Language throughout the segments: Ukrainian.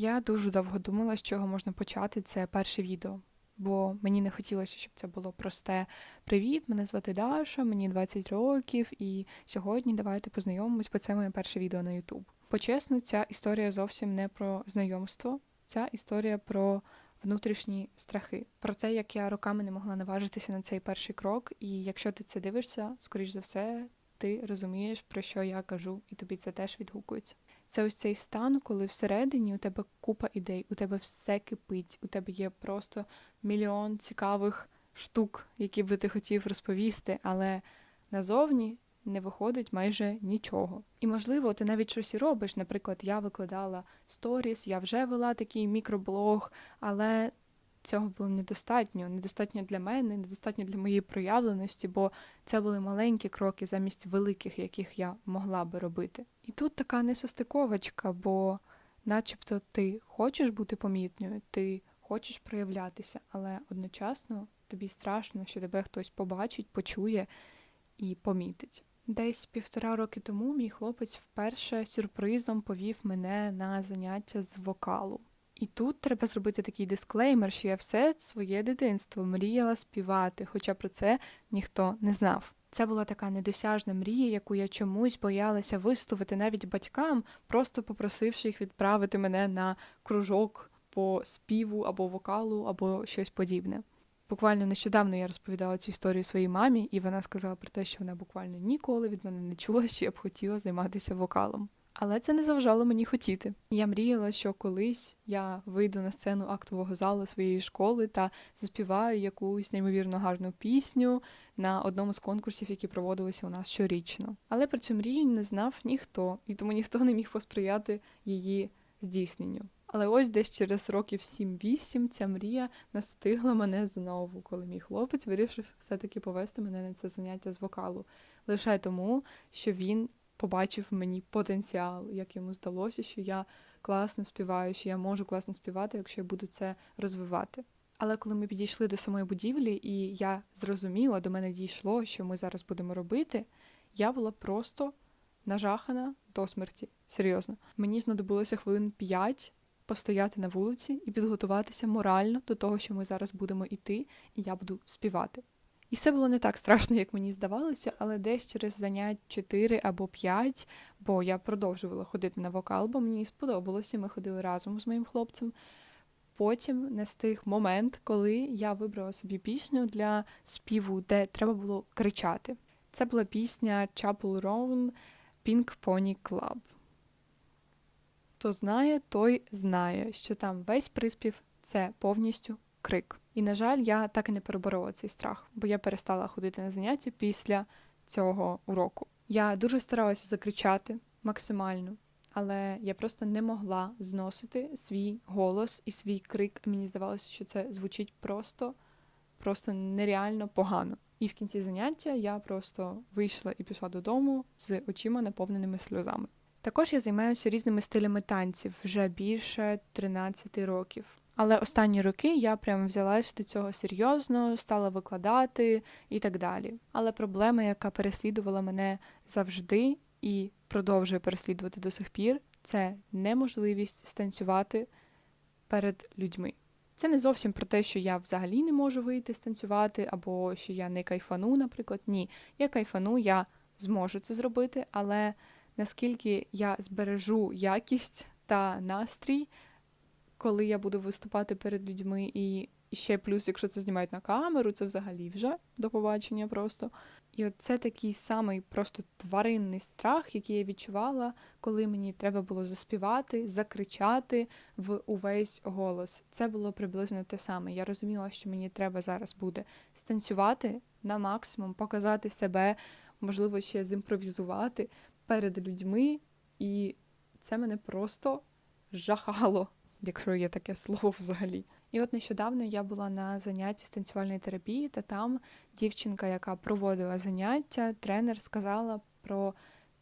Я дуже довго думала, з чого можна почати це перше відео, бо мені не хотілося, щоб це було просте Привіт, мене звати Даша, мені 20 років, і сьогодні давайте познайомимось, бо це моє перше відео на YouTube. Почесно, ця історія зовсім не про знайомство, ця історія про внутрішні страхи, про те, як я роками не могла наважитися на цей перший крок. І якщо ти це дивишся, скоріш за все, ти розумієш, про що я кажу, і тобі це теж відгукується. Це ось цей стан, коли всередині у тебе купа ідей, у тебе все кипить, у тебе є просто мільйон цікавих штук, які би ти хотів розповісти, але назовні не виходить майже нічого. І можливо, ти навіть щось і робиш. Наприклад, я викладала сторіс, я вже вела такий мікроблог, але цього було недостатньо. Недостатньо для мене, недостатньо для моєї проявленості, бо це були маленькі кроки замість великих, яких я могла би робити. І тут така несостиковочка, бо начебто ти хочеш бути помітною, ти хочеш проявлятися, але одночасно тобі страшно, що тебе хтось побачить, почує і помітить. Десь півтора роки тому мій хлопець вперше сюрпризом повів мене на заняття з вокалу. І тут треба зробити такий дисклеймер, що я все своє дитинство мріяла співати, хоча про це ніхто не знав. Це була така недосяжна мрія, яку я чомусь боялася висловити навіть батькам, просто попросивши їх відправити мене на кружок по співу або вокалу, або щось подібне. Буквально нещодавно я розповідала цю історію своїй мамі, і вона сказала про те, що вона буквально ніколи від мене не чула, що я б хотіла займатися вокалом. Але це не заважало мені хотіти. Я мріяла, що колись я вийду на сцену актового залу своєї школи та заспіваю якусь неймовірно гарну пісню на одному з конкурсів, які проводилися у нас щорічно. Але про цю мрію не знав ніхто, і тому ніхто не міг посприяти її здійсненню. Але ось десь через років 7-8 ця мрія настигла мене знову, коли мій хлопець вирішив все-таки повести мене на це заняття з вокалу. Лише тому, що він побачив мені потенціал, як йому здалося, що я класно співаю, що я можу класно співати, якщо я буду це розвивати. Але коли ми підійшли до самої будівлі, і я зрозуміла, до мене дійшло, що ми зараз будемо робити, я була просто нажахана до смерті. Серйозно, мені знадобилося хвилин п'ять постояти на вулиці і підготуватися морально до того, що ми зараз будемо йти, і я буду співати. І все було не так страшно, як мені здавалося, але десь через занять 4 або 5, бо я продовжувала ходити на вокал, бо мені сподобалося, ми ходили разом з моїм хлопцем. Потім настиг момент, коли я вибрала собі пісню для співу, де треба було кричати. Це була пісня Chapel Roan Pink Pony Club. Хто знає, той знає, що там весь приспів це повністю крик. І, на жаль, я так і не переборола цей страх, бо я перестала ходити на заняття після цього уроку. Я дуже старалася закричати максимально, але я просто не могла зносити свій голос і свій крик. Мені здавалося, що це звучить просто, просто нереально погано. І в кінці заняття я просто вийшла і пішла додому з очима наповненими сльозами. Також я займаюся різними стилями танців вже більше 13 років. Але останні роки я прям взялася до цього серйозно, стала викладати і так далі. Але проблема, яка переслідувала мене завжди і продовжує переслідувати до сих пір, це неможливість станцювати перед людьми. Це не зовсім про те, що я взагалі не можу вийти станцювати, або що я не кайфану, наприклад. Ні, я кайфану, я зможу це зробити, але наскільки я збережу якість та настрій, коли я буду виступати перед людьми, і ще плюс, якщо це знімають на камеру, це взагалі вже до побачення просто. І от це такий самий просто тваринний страх, який я відчувала, коли мені треба було заспівати, закричати в увесь голос. Це було приблизно те саме. Я розуміла, що мені треба зараз буде станцювати на максимум, показати себе, можливо, ще зімпровізувати перед людьми, і це мене просто жахало якщо є таке слово взагалі. І от нещодавно я була на занятті з танцювальної терапії, та там дівчинка, яка проводила заняття, тренер сказала про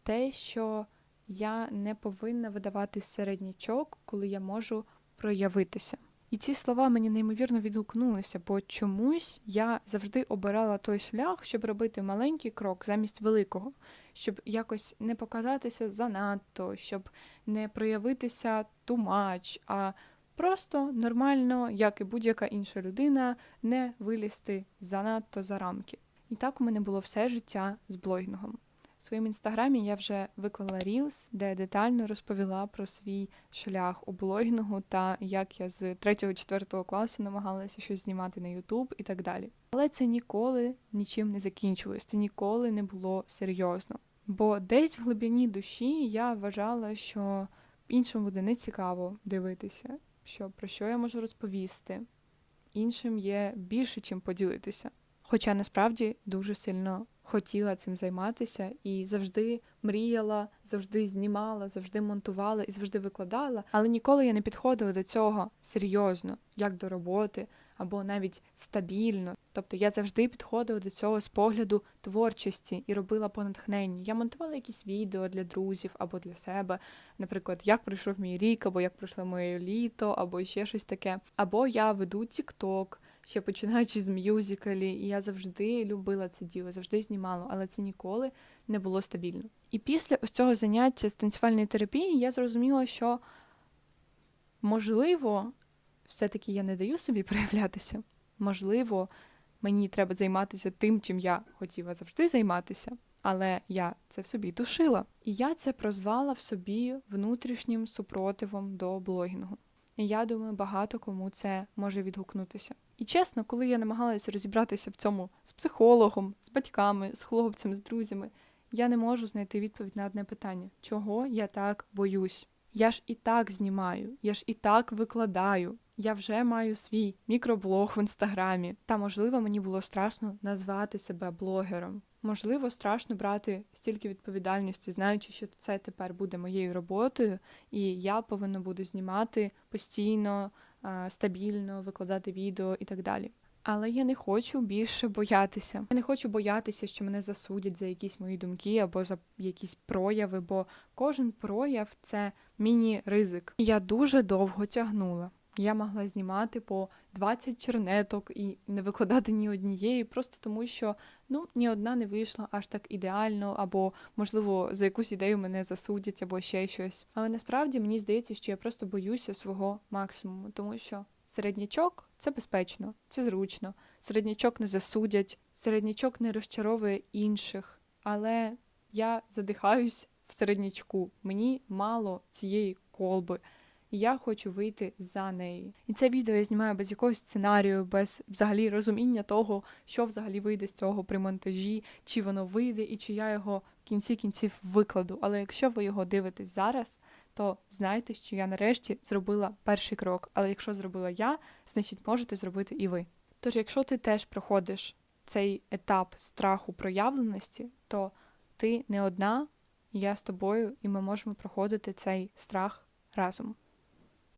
те, що я не повинна видавати середнячок, коли я можу проявитися. І ці слова мені неймовірно відгукнулися, бо чомусь я завжди обирала той шлях, щоб робити маленький крок замість великого, щоб якось не показатися занадто, щоб не проявитися тумач, а просто нормально, як і будь-яка інша людина, не вилізти занадто за рамки. І так у мене було все життя з блогінгом. В своєму інстаграмі я вже виклала Reels, де детально розповіла про свій шлях у блогінгу та як я з 3-4 класу намагалася щось знімати на YouTube і так далі. Але це ніколи нічим не закінчилось, це ніколи не було серйозно. Бо десь в глибині душі я вважала, що іншим буде нецікаво дивитися, що про що я можу розповісти. Іншим є більше чим поділитися. Хоча насправді дуже сильно хотіла цим займатися і завжди мріяла, завжди знімала, завжди монтувала і завжди викладала. Але ніколи я не підходила до цього серйозно, як до роботи або навіть стабільно. Тобто я завжди підходила до цього з погляду творчості і робила по натхненню. Я монтувала якісь відео для друзів або для себе, наприклад, як пройшов мій рік, або як пройшло моє літо, або ще щось таке. Або я веду TikTok, ще починаючи з мюзикалі, і я завжди любила це діло, завжди знімала, але це ніколи не було стабільно. І після ось цього заняття з танцювальної терапії я зрозуміла, що можливо, все-таки я не даю собі проявлятися. Можливо, мені треба займатися тим, чим я хотіла завжди займатися, але я це в собі душила. І я це прозвала в собі внутрішнім супротивом до блогінгу. Я думаю, багато кому це може відгукнутися. І чесно, коли я намагалася розібратися в цьому з психологом, з батьками, з хлопцем, з друзями, я не можу знайти відповідь на одне питання: чого я так боюсь? Я ж і так знімаю, я ж і так викладаю. Я вже маю свій мікроблог в інстаграмі. Та можливо мені було страшно назвати себе блогером. Можливо, страшно брати стільки відповідальності, знаючи, що це тепер буде моєю роботою, і я повинна буду знімати постійно, стабільно, викладати відео і так далі. Але я не хочу більше боятися. Я не хочу боятися, що мене засудять за якісь мої думки або за якісь прояви, бо кожен прояв це міні-ризик. Я дуже довго тягнула. Я могла знімати по 20 чернеток і не викладати ні однієї, просто тому що ну ні одна не вийшла аж так ідеально, або, можливо, за якусь ідею мене засудять, або ще щось. Але насправді мені здається, що я просто боюся свого максимуму, тому що середнячок це безпечно, це зручно. Середнячок не засудять, середнячок не розчаровує інших, але я задихаюсь в середнячку. Мені мало цієї колби. Я хочу вийти за неї. І це відео я знімаю без якогось сценарію, без взагалі розуміння того, що взагалі вийде з цього при монтажі, чи воно вийде, і чи я його в кінці кінців викладу. Але якщо ви його дивитесь зараз, то знайте, що я нарешті зробила перший крок. Але якщо зробила я, значить можете зробити і ви. Тож, якщо ти теж проходиш цей етап страху проявленості, то ти не одна, я з тобою, і ми можемо проходити цей страх разом.